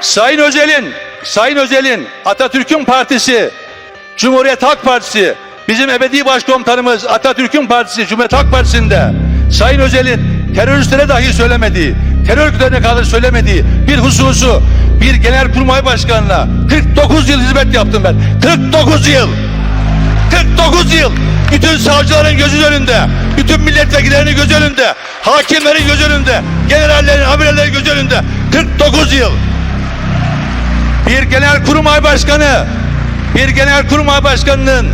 Sayın Özel'in, Sayın Özel'in Atatürk'ün partisi, Cumhuriyet Halk Partisi, bizim ebedi başkomutanımız Atatürk'ün partisi, Cumhuriyet Halk Partisi'nde Sayın Özel'in teröristlere dahi söylemediği, terör örgütlerine kadar söylemediği bir hususu bir genelkurmay başkanına 49 yıl hizmet yaptım ben. 49 yıl. 49 yıl bütün savcıların gözü önünde, bütün milletvekillerinin gözü önünde, hakimlerin gözü önünde, generallerin, amirallerin gözü önünde 49 yıl. Bir genel kurmay başkanı, bir genel kurmay başkanının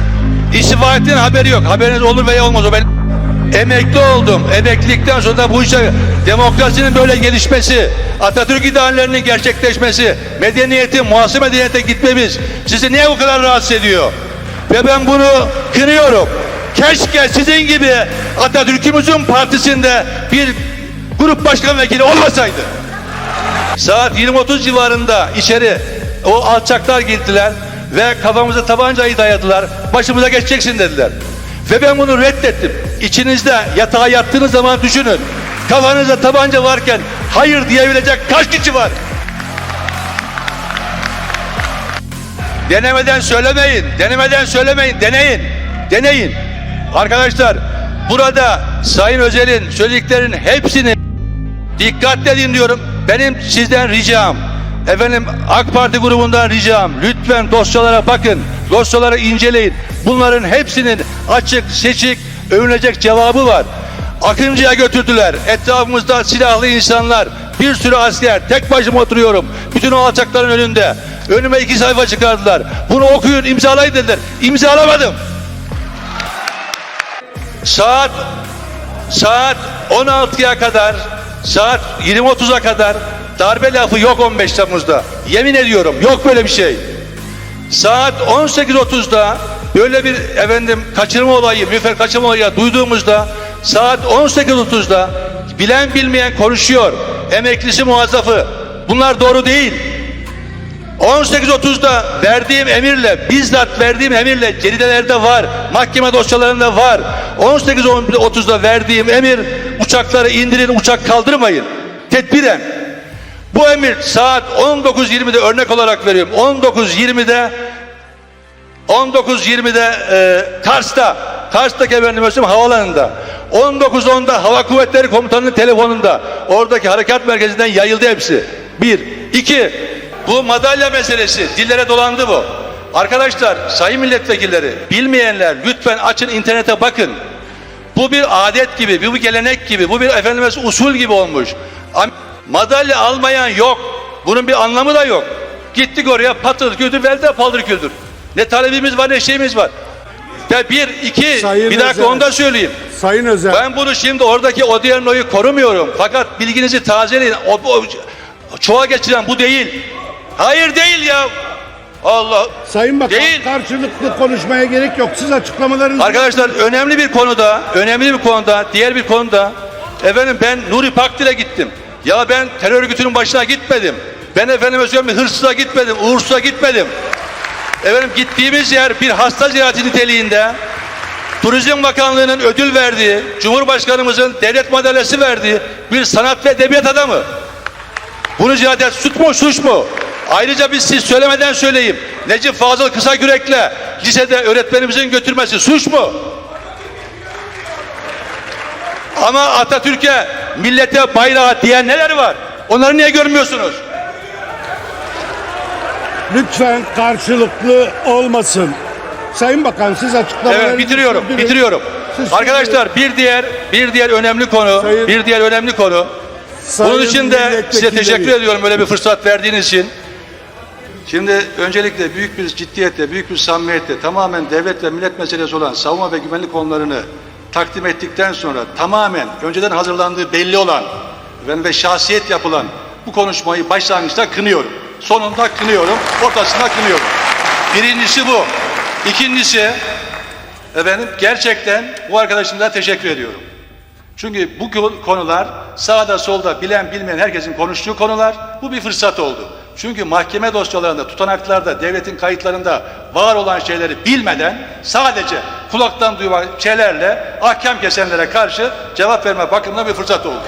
istifa ettiğinin haberi yok. Haberiniz olur veya olmaz o ben emekli oldum. Emeklilikten sonra da bu işe demokrasinin böyle gelişmesi, Atatürk ideallerinin gerçekleşmesi, medeniyetin, muhasebe medeniyete gitmemiz sizi niye bu kadar rahatsız ediyor? Ve ben bunu kınıyorum. Keşke sizin gibi Atatürk'ümüzün partisinde bir grup başkan vekili olmasaydı. Saat 20.30 civarında içeri o alçaklar girdiler ve kafamıza tabancayı dayadılar. Başımıza geçeceksin dediler. Ve ben bunu reddettim. İçinizde yatağa yattığınız zaman düşünün. Kafanızda tabanca varken hayır diyebilecek kaç kişi var? Denemeden söylemeyin. Denemeden söylemeyin. Deneyin. Deneyin. Arkadaşlar burada Sayın Özel'in söylediklerinin hepsini dikkatle dinliyorum. Benim sizden ricam efendim AK Parti grubundan ricam lütfen dosyalara bakın. Dosyaları inceleyin. Bunların hepsinin açık, seçik, övünecek cevabı var. Akıncı'ya götürdüler. Etrafımızda silahlı insanlar, bir sürü asker. Tek başıma oturuyorum. Bütün o alçakların önünde. Önüme iki sayfa çıkardılar. Bunu okuyun, imzalayın dediler. İmzalamadım. Saat saat 16'ya kadar saat 20.30'a kadar darbe lafı yok 15 Temmuz'da. Yemin ediyorum yok böyle bir şey. Saat 18.30'da böyle bir efendim kaçırma olayı, müfer kaçırma olayı duyduğumuzda saat 18.30'da bilen bilmeyen konuşuyor. Emeklisi muazzafı. Bunlar doğru değil. 18.30'da verdiğim emirle, bizzat verdiğim emirle ceridelerde var, mahkeme dosyalarında var. 18.30'da verdiğim emir uçakları indirin, uçak kaldırmayın. Tedbiren. Bu emir saat 19.20'de örnek olarak veriyorum. 19.20'de 19.20'de e, Kars'ta, Kars'taki efendim havalanında. 19.10'da Hava Kuvvetleri Komutanı'nın telefonunda. Oradaki harekat merkezinden yayıldı hepsi. Bir. iki bu madalya meselesi dillere dolandı bu. Arkadaşlar, sayın milletvekilleri, bilmeyenler lütfen açın internete bakın. Bu bir adet gibi, bu bir gelenek gibi, bu bir efendimiz usul gibi olmuş. Madalya almayan yok. Bunun bir anlamı da yok. Gittik oraya patır küldür, verdi paldır küldür. Ne talebimiz var ne şeyimiz var. Ya bir, iki, Sayın bir dakika Özel. onu da söyleyeyim. Sayın Özel. Ben bunu şimdi oradaki Odierno'yu korumuyorum. Fakat bilginizi tazeleyin. O, o, çoğa geçiren bu değil. Hayır değil ya. Allah. Sayın Bakan Değil. karşılıklı konuşmaya gerek yok. Siz açıklamalarınızı Arkadaşlar önemli bir konuda, önemli bir konuda, diğer bir konuda efendim ben Nuri Pakdil'e gittim. Ya ben terör örgütünün başına gitmedim. Ben efendim söyleyeyim hırsıza gitmedim, uğursuza gitmedim. Efendim gittiğimiz yer bir hasta ziyareti niteliğinde Turizm Bakanlığı'nın ödül verdiği, Cumhurbaşkanımızın devlet madalyası verdiği bir sanat ve edebiyat adamı. Bunu ziyaret suç mu suç mu? Ayrıca biz siz söylemeden söyleyeyim. Necip Fazıl Kısagürek'le lisede öğretmenimizin götürmesi suç mu? Ama Atatürk'e, millete, bayrağa diyen neler var? Onları niye görmüyorsunuz? lütfen karşılıklı olmasın. Sayın Bakan siz açıklamalarınızı Evet bitiriyorum, sürdürün. bitiriyorum. Siz Arkadaşlar bir diğer bir diğer önemli konu, Sayın- bir diğer önemli konu. Sayın Bunun için de size milletvekilleri, teşekkür ediyorum böyle bir fırsat verdiğiniz için. Şimdi öncelikle büyük bir ciddiyetle, büyük bir samimiyetle tamamen devlet ve millet meselesi olan savunma ve güvenlik konularını takdim ettikten sonra tamamen önceden hazırlandığı belli olan ve, şahsiyet yapılan bu konuşmayı başlangıçta kınıyorum. Sonunda kınıyorum, ortasında kınıyorum. Birincisi bu. İkincisi efendim gerçekten bu arkadaşımıza teşekkür ediyorum. Çünkü bu konu- konular sağda solda bilen bilmeyen herkesin konuştuğu konular. Bu bir fırsat oldu. Çünkü mahkeme dosyalarında, tutanaklarda, devletin kayıtlarında var olan şeyleri bilmeden sadece kulaktan duyma şeylerle ahkam kesenlere karşı cevap verme bakımından bir fırsat oldu.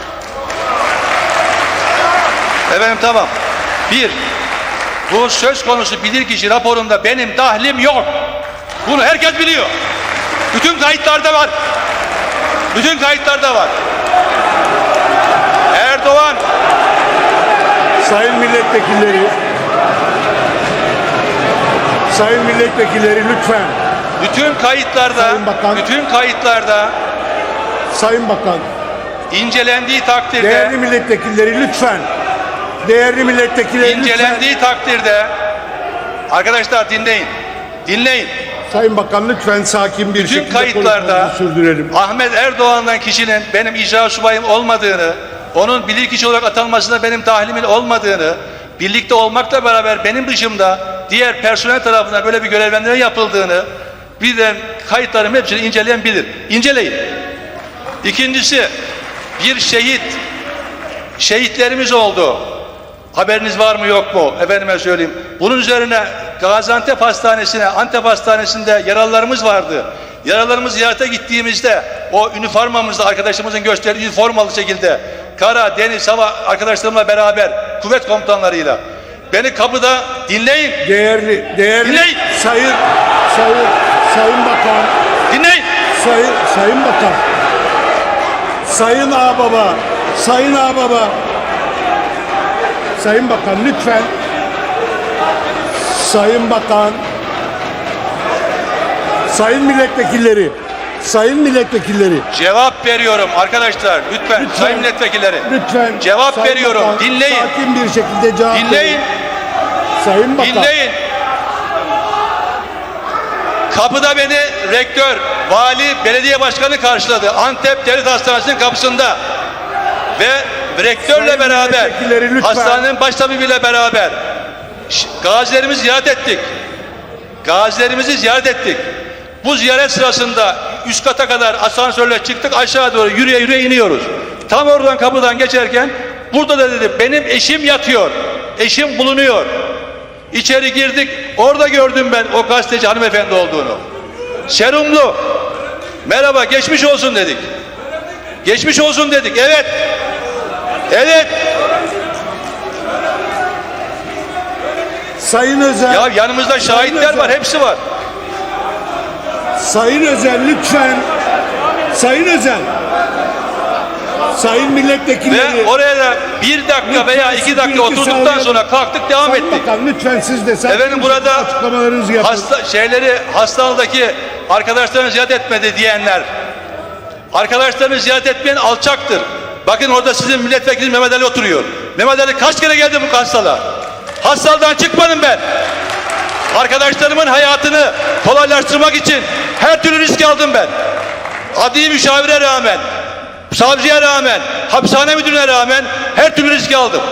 Efendim tamam. Bir, Bu söz konusu bilirkişi raporunda benim dahlim yok. Bunu herkes biliyor. Bütün kayıtlarda var. Bütün kayıtlarda var. Erdoğan Sayın milletvekilleri. Sayın milletvekilleri lütfen. bütün kayıtlarda Sayın Bakan. bütün kayıtlarda Sayın Bakan. incelendiği takdirde Değerli milletvekilleri lütfen. Değerli milletvekilleri lütfen. incelendiği takdirde arkadaşlar dinleyin. Dinleyin. Sayın Bakan lütfen sakin bir Bütün şekilde kayıtlarda sürdürelim. Ahmet Erdoğan'dan kişinin benim icra subayım olmadığını, onun bilirkişi olarak atanmasında benim dahlimin olmadığını, birlikte olmakla beraber benim dışımda diğer personel tarafından böyle bir görevlendirme yapıldığını birden kayıtlarım hepsini inceleyen bilir. İnceleyin. İkincisi bir şehit şehitlerimiz oldu. Haberiniz var mı yok mu? Efendime söyleyeyim. Bunun üzerine Gaziantep Hastanesi'ne, Antep Hastanesi'nde yaralılarımız vardı. Yaralarımız ziyarete gittiğimizde o üniformamızda arkadaşımızın gösterdiği üniformalı şekilde kara, deniz, hava arkadaşlarımla beraber kuvvet komutanlarıyla. Beni kapıda dinleyin, Değerli, değerli Dinleyin. sayın, sayın, sayın bakan, dinleyin. sayın, sayın bakan, sayın ağababa, sayın ağababa, sayın bakan lütfen, sayın bakan, sayın milletvekilleri, sayın milletvekilleri, Cevap veriyorum arkadaşlar lütfen, Lütfen. sayın milletvekilleri. lütfen Cevap sayın veriyorum. bakan, Dinleyin. Sakin bir şekilde cevap Dinleyin, verin. Sayın bakan. dinleyin. Kapıda beni rektör, vali, belediye başkanı karşıladı. Antep Devlet Hastanesi'nin kapısında. Ve rektörle Sayın beraber, hastanenin baştabibiyle beraber ş- gazilerimizi ziyaret ettik. Gazilerimizi ziyaret ettik. Bu ziyaret sırasında üst kata kadar asansörle çıktık aşağı doğru yürüye yürüye iniyoruz. Tam oradan kapıdan geçerken burada da dedi benim eşim yatıyor. Eşim bulunuyor. İçeri girdik. Orada gördüm ben o gazeteci hanımefendi olduğunu. Serumlu. Merhaba geçmiş olsun dedik. Geçmiş olsun dedik. Evet. Evet. Sayın Özel, Ya yanımızda şahitler var. Hepsi var. Sayın Özel lütfen. Sayın Özel. Sayın milletvekilleri. Ve oraya da bir dakika veya iki dakika Lütfen oturduktan sonra kalktık devam Sayın ettik. Bakan lütfen siz de sakin Efendim burada açıklamalarınızı yapın. hasta şeyleri hastanedeki arkadaşlarını ziyaret etmedi diyenler arkadaşlarını ziyaret etmeyen alçaktır. Bakın orada sizin milletvekili Mehmet Ali oturuyor. Mehmet Ali kaç kere geldi bu hastalığa? Hastalıktan çıkmadım ben. Arkadaşlarımın hayatını kolaylaştırmak için her türlü risk aldım ben. Adi müşavire rağmen, savcıya rağmen, hapishane müdürüne rağmen her türlü risk aldım.